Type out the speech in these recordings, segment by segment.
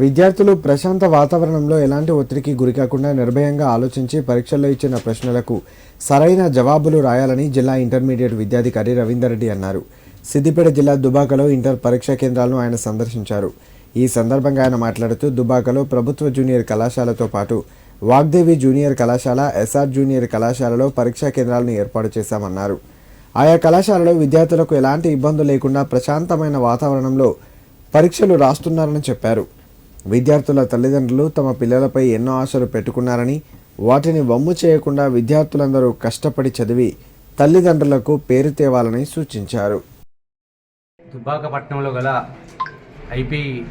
విద్యార్థులు ప్రశాంత వాతావరణంలో ఎలాంటి ఒత్తిడికి గురికాకుండా నిర్భయంగా ఆలోచించి పరీక్షల్లో ఇచ్చిన ప్రశ్నలకు సరైన జవాబులు రాయాలని జిల్లా ఇంటర్మీడియట్ విద్యాధికారి రవీందర్ రెడ్డి అన్నారు. సిద్దిపేట జిల్లా దుబాకలో ఇంటర్ పరీక్షా కేంద్రాలను ఆయన సందర్శించారు. ఈ సందర్భంగా ఆయన మాట్లాడుతూ దుబాకలో ప్రభుత్వ జూనియర్ కళాశాలతో పాటు వాగ్దేవి జూనియర్ కళాశాల ఎస్ఆర్ జూనియర్ కళాశాలలో పరీక్షా కేంద్రాలను ఏర్పాటు చేశామన్నారు. ఆయా కళాశాలలో విద్యార్థులకు ఎలాంటి ఇబ్బందులు లేకుండా ప్రశాంతమైన వాతావరణంలో పరీక్షలు రాస్తున్నారని చెప్పారు. విద్యార్థుల తల్లిదండ్రులు తమ పిల్లలపై ఎన్నో ఆశలు పెట్టుకున్నారని వాటిని వమ్ము చేయకుండా విద్యార్థులందరూ కష్టపడి చదివి తల్లిదండ్రులకు పేరు తేవాలని సూచించారు. దుబ్బాకపట్నంలో గల ఐపీ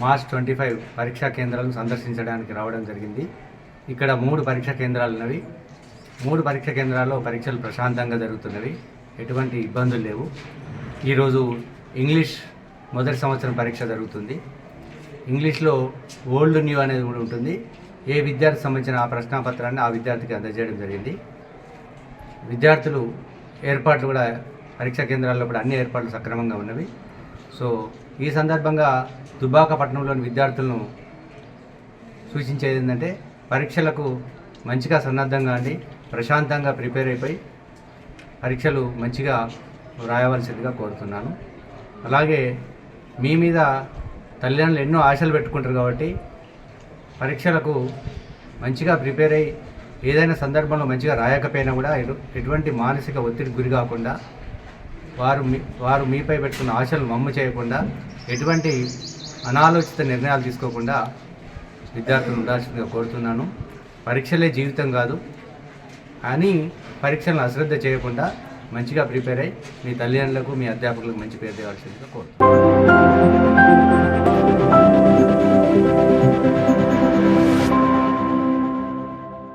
మార్చ్ ట్వంటీ ఫైవ్ పరీక్షా కేంద్రాలను సందర్శించడానికి రావడం జరిగింది. ఇక్కడ మూడు పరీక్షా కేంద్రాలు ఉన్నవి. మూడు పరీక్షా కేంద్రాల్లో పరీక్షలు ప్రశాంతంగా జరుగుతున్నవి. ఎటువంటి ఇబ్బందులు లేవు. ఈరోజు ఇంగ్లీష్ మొదటి సంవత్సరం పరీక్ష జరుగుతుంది. ఇంగ్లీష్లో ఓల్డ్ న్యూ అనేది కూడా ఉంటుంది. ఏ విద్యార్థికి సంబంధించిన ఆ ప్రశ్నాపత్రాన్ని ఆ విద్యార్థికి అందజేయడం జరిగింది. విద్యార్థులు ఏర్పాట్లు కూడా పరీక్షా కేంద్రాల్లో కూడా అన్ని ఏర్పాట్లు సక్రమంగా ఉన్నవి. సో ఈ సందర్భంగా దుబాక పట్టణంలోని విద్యార్థులను సూచించేది ఏంటంటే పరీక్షలకు మంచిగా సన్నద్ధంగా అండి ప్రశాంతంగా ప్రిపేర్ అయిపోయి పరీక్షలు మంచిగా రాయవలసిందిగా కోరుతున్నాను. అలాగే మీ మీద తల్లిదండ్రులు ఎన్నో ఆశలు పెట్టుకుంటారు కాబట్టి పరీక్షలకు మంచిగా ప్రిపేర్ అయ్యి ఏదైనా సందర్భంలో మంచిగా రాయకపోయినా కూడా ఎటువంటి మానసిక ఒత్తిడికి గురి కాకుండా వారు మీ వారు మీపై పెట్టుకున్న ఆశలు మమ్ము చేయకుండా ఎటువంటి అనాలోచిత నిర్ణయాలు తీసుకోకుండా విద్యార్థులు ఉండాల్సిందిగా కోరుతున్నాను. పరీక్షలే జీవితం కాదు అని పరీక్షలను అశ్రద్ధ చేయకుండా మంచిగా ప్రిపేర్ అయ్యి మీ తల్లిదండ్రులకు మీ అధ్యాపకులకు మంచి పేరు తేవాల్సిందిగా కోరుతున్నాను.